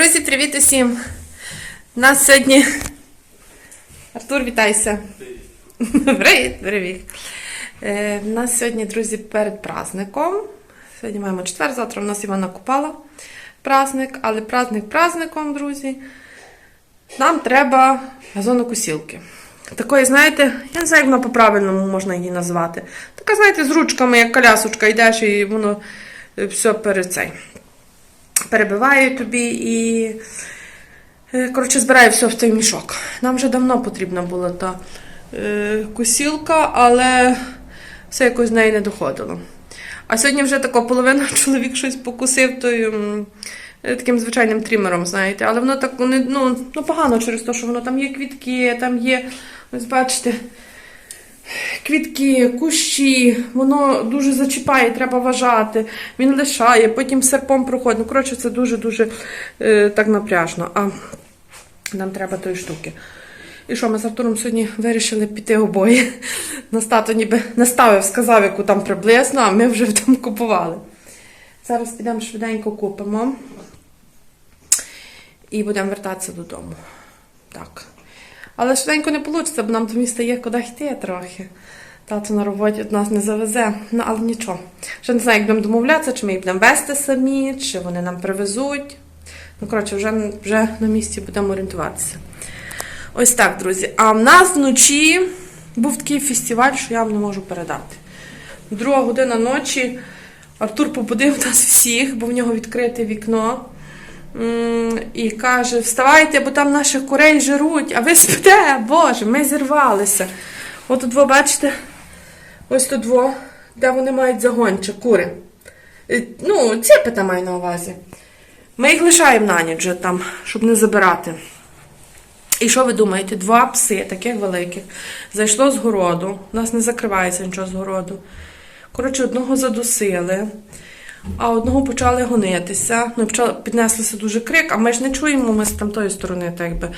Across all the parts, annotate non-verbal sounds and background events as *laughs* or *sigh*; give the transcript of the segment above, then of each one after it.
Друзі, привіт усім! У нас сьогодні. Артур, вітайся. Привіт, *laughs* привіт. Е, У нас сьогодні, друзі, перед праздником. Сьогодні маємо четвер, завтра у нас Івана Купала праздник, але праздник праздником, друзі. Нам треба газонокосілки. Такої, знаєте, я не знаю, як вона по-правильному можна її назвати. Така, знаєте, з ручками, як колясочка, йдеш і воно е, все перед цей перебиває тобі і е, коротше, збирає все в той мішок. Нам вже давно потрібна була та е, косілка, але все якось з неї не доходило. А сьогодні вже така половина *laughs* чоловік щось покусив той, м, е, таким звичайним трімером, знаєте, але воно так ну, ну, погано через те, що воно там є квітки, там є, ось бачите, квітки, кущі, воно дуже зачіпає, треба вважати. Він лишає, потім серпом проходить. Ну, коротше, це дуже-дуже е, так напряжно. А нам треба тої штуки. І що, ми з Артуром сьогодні вирішили піти обоє. *laughs* Тато ніби наставив, сказав, яку там приблизно, а ми вже там купували. Зараз підемо швиденько купимо і будемо вертатися додому. Так. Але швиденько не вийде, бо нам до міста є куди йти трохи. Тато на роботі від нас не завезе, ну але нічого. Ще не знаю, як будемо домовлятися, чи ми їх будемо вести самі, чи вони нам привезуть. Ну, коротше, вже, вже на місці будемо орієнтуватися. Ось так, друзі. А в нас вночі був такий фестиваль, що я вам не можу передати. Друга година ночі Артур побудив нас всіх, бо в нього відкрите вікно. І каже: вставайте, бо там наших курей жируть, а ви спите, Боже, ми зірвалися. От тут бачите, ось тут во, де вони мають загончик, кури. Ну, ціпи там маю на увазі. Ми їх лишаємо на ніч там, щоб не забирати. І що ви думаєте? Два пси, таких великих, зайшло з городу. У нас не закривається нічого з городу. Коротше, одного задусили, а одного почали гонитися. Ну, почали, піднеслися дуже крик, а ми ж не чуємо, ми з тамтої сторони, так би.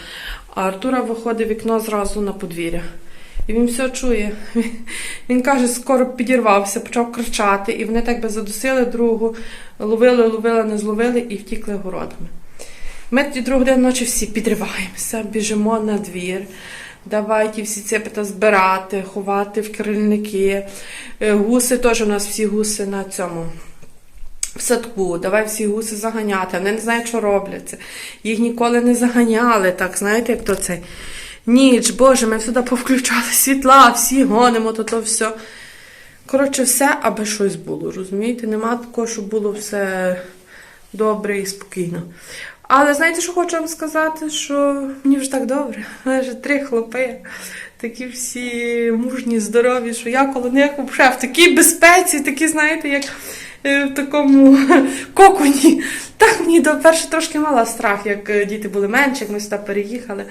А Артура виходить вікно зразу на подвір'я. І він все чує. *laughs* Він каже, скоро підірвався, почав кричати, і вони так би задусили другу, ловили, ловили, не зловили і втікли городами. Ми тоді другу день ночі всі підриваємося, біжимо на двір. Давайте всі цепета збирати, ховати в крильники. Е, Гуси теж у нас всі гуси на цьому. Садку, давай всі гуси заганяти. Вони не знають, що робляться. Їх ніколи не заганяли, так, знаєте, як то цей. Ніч, Боже, ми всюди повключали світла, всі гонимо, то то все. Коротше, все, аби щось було, розумієте? Нема такого, щоб було все добре і спокійно. Але знаєте, що хочу вам сказати? Що мені вже так добре. Вже три хлопи, такі всі мужні, здорові, що я коло них взагалі в такій безпеці, такі, знаєте, як в такому *laughs* коконі. Так мені до перше трошки мала страх, як е, діти були менші, як ми сюди переїхали.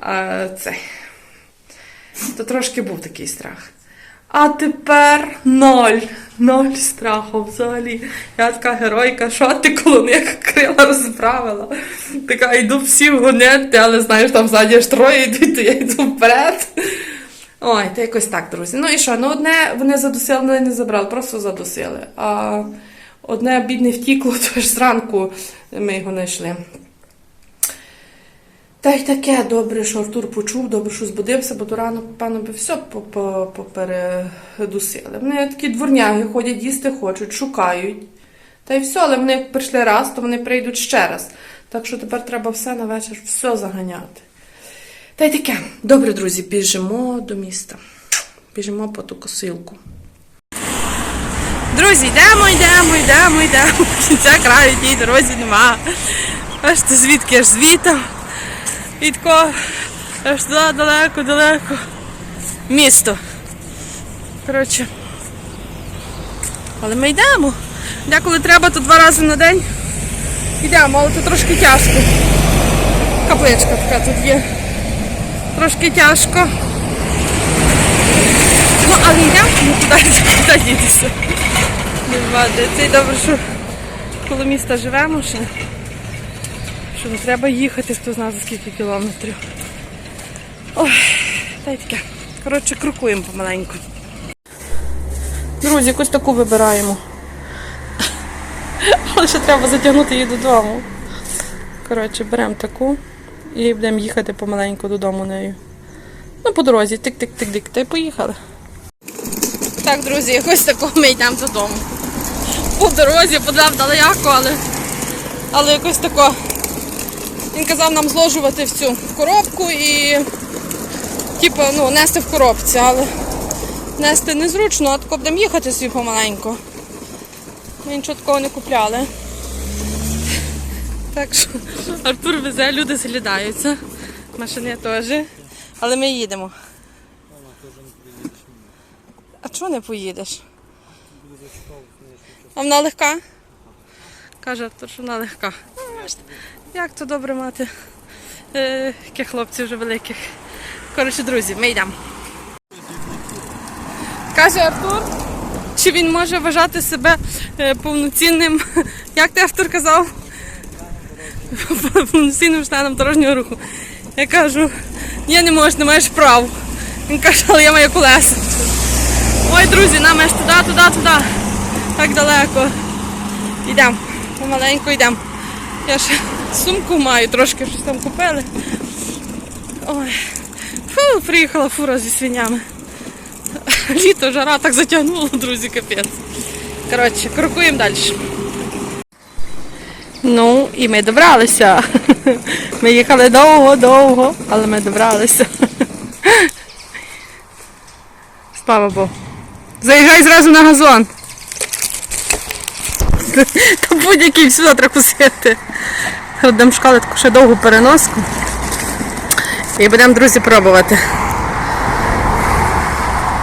А, це. То трошки був такий страх. А тепер ноль. Ноль страху взагалі. Я така геройка, що ти коло них крила розправила. Така йду всі гонити, але знаєш, там ззаді аж троє йдуть, то я йду вперед. Ой, то якось так, друзі. Ну і що? Ну, одне вони задусили, але не забрали, просто задусили. А одне бідне втікло, *laughs* то ж зранку ми його знайшли. Та й таке добре, що Артур почув, добре, що збудився, бо до рано, певно, би все по- по- попередусили. Вони такі дворняги ходять, їсти хочуть, шукають. Та й все, але вони прийшли раз, то вони прийдуть ще раз. Так що тепер треба все на вечір, все заганяти. Та й таке. Добре, друзі, біжимо до міста. Біжимо по ту косилку. Друзі, йдемо, йдемо, йдемо, йдемо. Кінця краю тій дорозі нема. Аж то звідки аж звітом. І тако аж туди далеко, далеко. Місто. Коротше. Але ми йдемо. Деколи треба, то два рази на день. Йдемо, але то трошки тяжко. Капличка така тут є. Трошки тяжко. Ну, але йдемо, ну куди, куди дітися. Це й добре, що коло міста живемо ще. Що не треба їхати, хто знає за скільки кілометрів. Ой, та таке. Коротше, крокуємо помаленьку. Друзі, якусь таку вибираємо. Але ще треба затягнути її додому. Коротше, беремо таку і будемо їхати помаленьку додому нею. Ну, по дорозі, тик-тик-тик-тик, та й поїхали. Так, друзі, якось такого ми йдемо додому. По дорозі, подав далеко, але, але якось тако. Він казав нам зложувати в цю коробку і типу, ну, нести в коробці, але нести незручно, а тако будемо їхати собі помаленьку. Ми нічого такого не купляли. Так що Артур везе, люди зглядаються. Машини теж. Але ми їдемо. А чого не поїдеш? А вона легка? Каже Артур, що вона легка. Ну, Як то добре мати е, хлопців вже великих. Коротше, друзі, ми йдемо. Каже Артур, чи він може вважати себе е, повноцінним, як ти Артур казав? Повноцінним членом дорожнього руху. Я кажу, я не можу, не маєш прав. Він каже, але я маю колеса. Ой, друзі, нам аж туди, туди, туди. Так далеко. Йдемо. Помаленьку йдемо. Я ще сумку маю, трошки щось там купили. Ой. Фу, приїхала фура зі свинями. Літо, жара так затягнуло, друзі, капець. Коротше, крокуємо далі. Ну, і ми добралися. *laughs* Ми їхали довго-довго, але ми добралися. *laughs* Слава Богу. Заїжджай зразу на газон. Та *laughs* будь-який всюди треба кусити. Будемо шукати таку ще довгу переноску. І будемо, друзі, пробувати.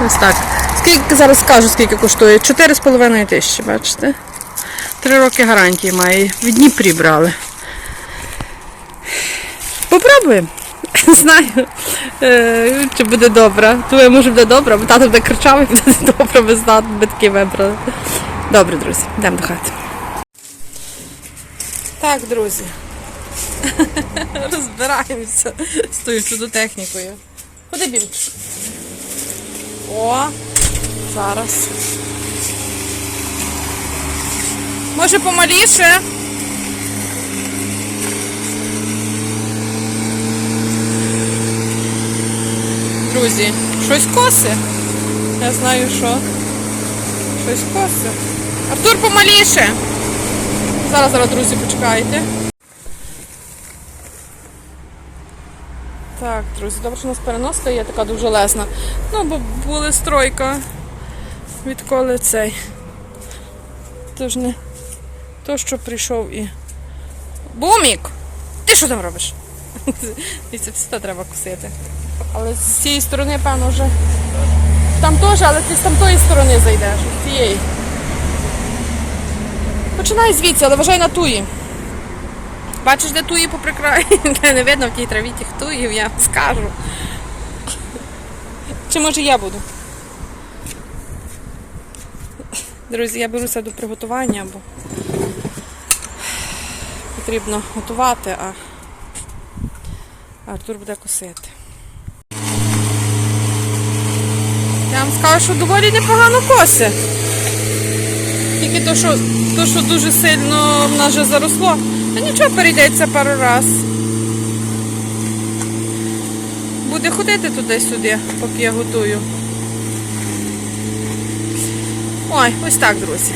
Ось так. Скільки зараз скажу, скільки коштує? 4,5 тисячі, бачите? Три роки гарантії має. В Дніпрі брали. Попробуємо. *laughs* Знаю, е, чи буде добре. Думаю, може буде добре, бо тато буде кричав і буде *laughs* добре, без тата би такі вибрали. Добре, друзі, йдемо до хати. Так, друзі. *laughs* Розбираємося з тою чудотехнікою. Куди більше? О, зараз. Може помаліше? Друзі, щось коси. Я знаю що. Щось коси. Артур помаліше. Зараз, зараз, друзі, почекайте. Так, друзі, добре, що у нас переноска є така дуже лесна. Ну, бо була стройка. Відколи цей. Тож не то, що прийшов і. Бумік! Ти що там робиш? *laughs* І це все треба кусити. Але з цієї сторони, певно, вже. Там теж, але ти з там тої сторони зайдеш, з цієї. Починай звідси, але вважай на туї. Бачиш, де туї поприкрай? *laughs* Не видно в тій траві тих туїв, я скажу. Чи може я буду? Друзі, я беруся до приготування, бо потрібно готувати, а Артур буде косити. Я вам скажу, що доволі непогано коси. Тільки то, що, то, що дуже сильно в нас вже заросло. Та нічого перейдеться пару раз. Буде ходити туди-сюди, поки я готую. Ой, ось так, друзі.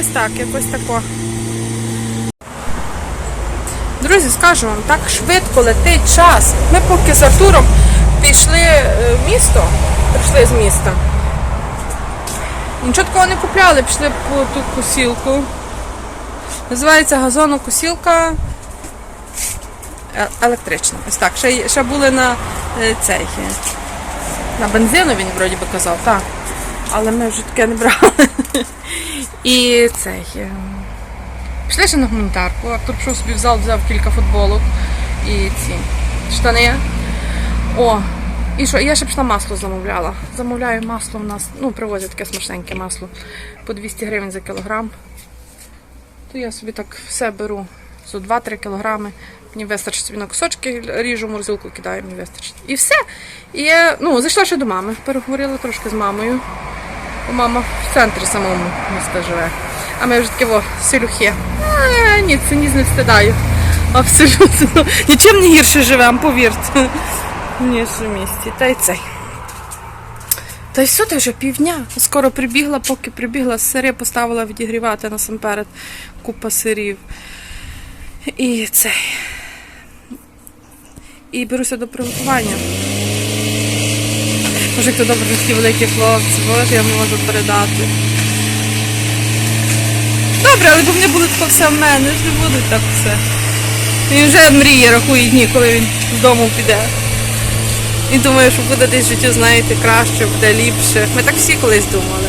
Ось так, якось тако. Друзі, скажу вам, так швидко летить час. Ми поки з Артуром пішли е, в місто, прийшли з міста. Нічого такого не купляли, пішли по ту косілку. Називається газонокосілка е- електрична. Ось так. Ще, ще були на е, цей. На бензину він вроді би казав, так. Але ми вже таке не брали. *laughs* І цей. Пішли ще на гуманітарку. Артур пішов собі в зал, взяв кілька футболок і ці штани. О, і що? Я ще пішла масло замовляла. Замовляю масло в нас, ну, привозять таке смачненьке масло по 200 гривень за кілограм. То я собі так все беру за 2-3 кілограми. Мені вистачить собі на кусочки, ріжу, в морозилку кидаю, мені вистачить. І все. І я ну, зайшла ще до мами, переговорила трошки з мамою. Бо мама в центрі самому міста живе. А ми вже такі о, селюхи. А, ні, цинізм не встидаю. Абсолютно. Нічим не гірше живемо, повірте. Ніж в місті. Та й цей. Та й все, вже півдня. Скоро прибігла, поки прибігла, сири поставила відігрівати насамперед купа сирів. І цей. І беруся до приготування. Може, хто добре такі великі хлопці, от я можу передати. Добре, але б вони були тако все в мене, ж не будуть так все. Він вже мріє, рахує дні, коли він з дому піде. І думає, що буде десь в знаєте, краще, буде ліпше. Ми так всі колись думали.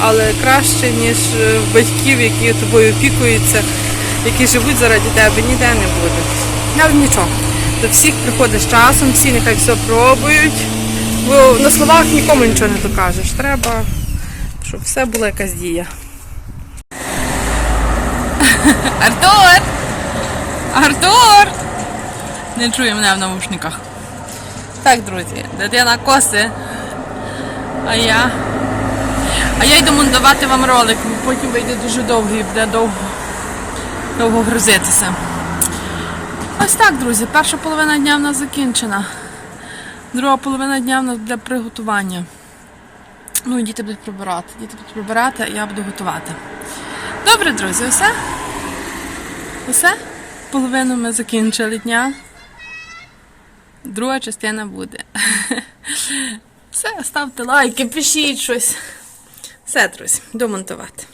Але краще, ніж е, батьків, які тобою опікуються, які живуть заради тебе, ніде не буде. Але нічого. До всіх приходить з часом, всі нехай все пробують. Бо на словах нікому нічого не докажеш. Треба, щоб все була якась дія. Артур! Артур! Не чує мене в навушниках. Так, друзі, дитина коси. А я. А я йду монтувати вам ролик, потім вийде дуже довгий і буде довго, довго грузитися. Ось так, друзі, перша половина дня в нас закінчена. Друга половина дня в нас буде приготування. Ну і діти будуть прибирати. Діти будуть прибирати, а я буду готувати. Добре, друзі, все? Усе? Половину ми закінчили дня. Друга частина буде. *laughs* Все, ставте лайки, пишіть щось. Все, друзі, домонтувати.